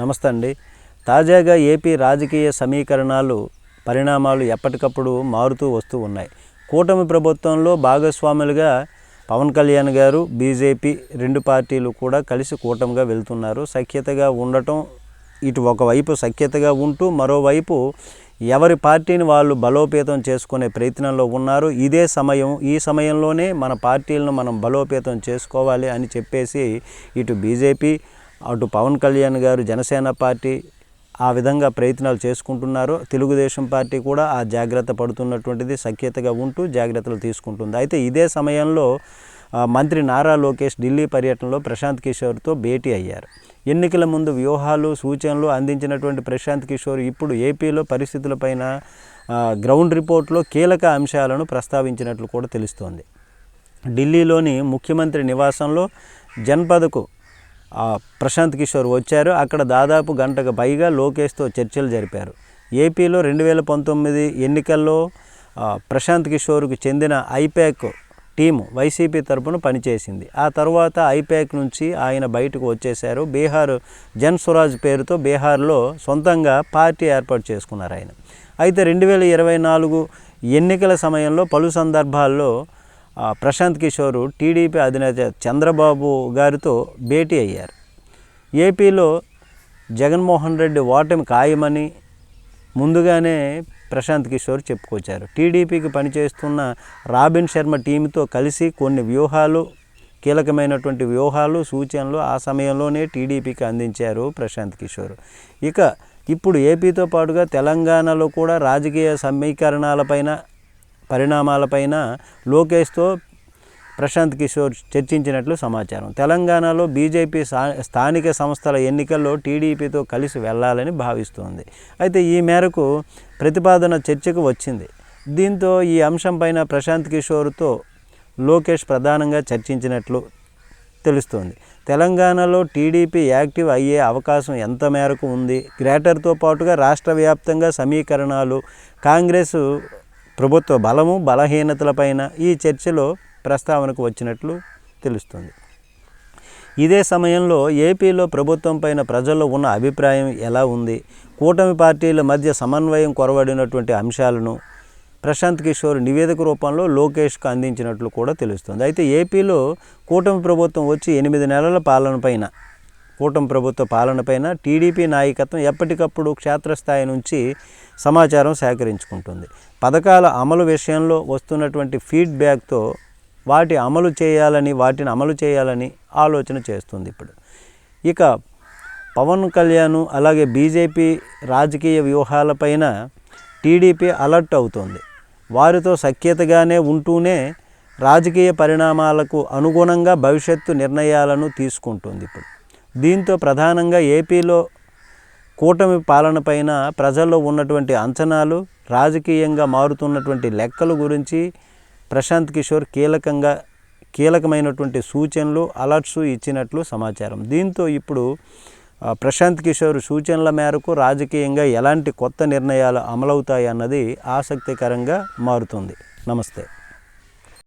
నమస్తే అండి. తాజాగా ఏపీ రాజకీయ సమీకరణాలు పరిణామాలు ఎప్పటికప్పుడు మారుతూ వస్తూ ఉన్నాయి. కూటమి ప్రభుత్వంలో భాగస్వాములుగా పవన్ కళ్యాణ్ గారు బీజేపీ రెండు పార్టీలు కూడా కలిసి కూటమిగా వెళ్తున్నారు. సఖ్యతగా ఉండటం ఇటు ఒకవైపు సఖ్యతగా ఉంటూ మరోవైపు ఎవరి పార్టీని వాళ్ళు బలోపేతం చేసుకునే ప్రయత్నంలో ఉన్నారు. ఇదే సమయం ఈ సమయంలోనే మన పార్టీలను మనం బలోపేతం చేసుకోవాలి అని చెప్పేసి ఇటు బీజేపీ అటు పవన్ కళ్యాణ్ గారు జనసేన పార్టీ ఆ విధంగా ప్రయత్నాలు చేసుకుంటున్నారు తెలుగుదేశం పార్టీ కూడా ఆ జాగ్రత్త పడుతున్నటువంటిది సఖ్యతగా ఉంటూ జాగ్రత్తలు తీసుకుంటుంది. అయితే ఇదే సమయంలో మంత్రి నారా లోకేష్ ఢిల్లీ పర్యటనలో ప్రశాంత్ కిషోర్తో భేటీ అయ్యారు. ఎన్నికల ముందు వ్యూహాలు సూచనలు అందించినటువంటి ప్రశాంత్ కిషోర్ ఇప్పుడు ఏపీలో పరిస్థితులపైన గ్రౌండ్ రిపోర్ట్లో కీలక అంశాలను ప్రస్తావించినట్లు కూడా తెలుస్తోంది. ఢిల్లీలోని ముఖ్యమంత్రి నివాసంలో జన్పదకు ప్రశాంత్ కిషోర్ వచ్చారు. అక్కడ దాదాపు గంటకు పైగా లోకేష్తో చర్చలు జరిపారు. ఏపీలో రెండు వేల పంతొమ్మిది ఎన్నికల్లో ప్రశాంత్ కిషోర్కు చెందిన ఐపాక్ టీము వైసీపీ తరపున పనిచేసింది. ఆ తర్వాత ఐపాక్ నుంచి ఆయన బయటకు వచ్చేశారు. బీహార్ జన్ స్వరాజ్ పేరుతో బీహార్లో సొంతంగా పార్టీ ఏర్పాటు చేసుకున్నారు ఆయన. అయితే రెండు వేల ఇరవై నాలుగు ఎన్నికల సమయంలో పలు సందర్భాల్లో ప్రశాంత్ కిషోర్ టీడీపీ అధినేత చంద్రబాబు గారితో భేటీ అయ్యారు. ఏపీలో జగన్మోహన్ రెడ్డి ఓటమి ఖాయమని ముందుగానే ప్రశాంత్ కిషోర్ చెప్పుకొచ్చారు. టీడీపీకి పనిచేస్తున్న రాబిన్ శర్మ టీంతో కలిసి కొన్ని వ్యూహాలు కీలకమైనటువంటి వ్యూహాలు సూచనలు ఆ సమయంలోనే టీడీపీకి అందించారు ప్రశాంత్ కిషోర్. ఇక ఇప్పుడు ఏపీతో పాటుగా తెలంగాణలో కూడా రాజకీయ సమీకరణాలపైన పరిణామాలపైన లోకేష్తో ప్రశాంత్ కిషోర్ చర్చించినట్లు సమాచారం. తెలంగాణలో బీజేపీ స్థానిక సంస్థల ఎన్నికల్లో టీడీపీతో కలిసి వెళ్ళాలని భావిస్తోంది. అయితే ఈ మేరకు ప్రతిపాదన చర్చకు వచ్చింది. దీంతో ఈ అంశంపైన ప్రశాంత్ కిషోర్తో లోకేష్ ప్రధానంగా చర్చించినట్లు తెలుస్తోంది. తెలంగాణలో టీడీపీ యాక్టివ్ అయ్యే అవకాశం ఎంత మేరకు ఉంది? గ్రేటర్తో పాటుగా రాష్ట్ర వ్యాప్తంగా సమీకరణాలు కాంగ్రెస్ ప్రభుత్వ బలము బలహీనతలపైన ఈ చర్చలో ప్రస్తావనకు వచ్చినట్లు తెలుస్తుంది. ఇదే సమయంలో ఏపీలో ప్రభుత్వం పైన ప్రజల్లో ఉన్న అభిప్రాయం ఎలా ఉంది? కూటమి పార్టీల మధ్య సమన్వయం కొరవడినటువంటి అంశాలను ప్రశాంత్ కిషోర్ నివేదిక రూపంలో లోకేష్కు అందించినట్లు కూడా తెలుస్తుంది. అయితే ఏపీలో కూటమి ప్రభుత్వం వచ్చి ఎనిమిది నెలల పాలనపైన కూటమి ప్రభుత్వ పాలనపైన టీడీపీ నాయకత్వం ఎప్పటికప్పుడు క్షేత్రస్థాయి నుంచి సమాచారం సేకరించుకుంటుంది. పథకాల అమలు విషయంలో వస్తున్నటువంటి ఫీడ్బ్యాక్తో వాటి అమలు చేయాలని వాటిని అమలు చేయాలని ఆలోచన చేస్తుంది ఇప్పుడు. ఇక పవన్ కళ్యాణ్ అలాగే బీజేపీ రాజకీయ వ్యూహాలపైన టీడీపీ అలర్ట్ అవుతోంది. వారితో సఖ్యతగానే ఉంటూనే రాజకీయ పరిణామాలకు అనుగుణంగా భవిష్యత్తు నిర్ణయాలను తీసుకుంటుంది ఇప్పుడు. దీంతో ప్రధానంగా ఏపీలో కూటమి పాలనపైన ప్రజల్లో ఉన్నటువంటి అంచనాలు రాజకీయంగా మారుతున్నటువంటి లెక్కల గురించి ప్రశాంత్ కిషోర్ కీలకంగా కీలకమైనటువంటి సూచనలు అలర్ట్స్ ఇచ్చినట్లు సమాచారం. దీంతో ఇప్పుడు ప్రశాంత్ కిషోర్ సూచనల మేరకు రాజకీయంగా ఎలాంటి కొత్త నిర్ణయాలు అమలవుతాయి అన్నది ఆసక్తికరంగా మారుతుంది. నమస్తే.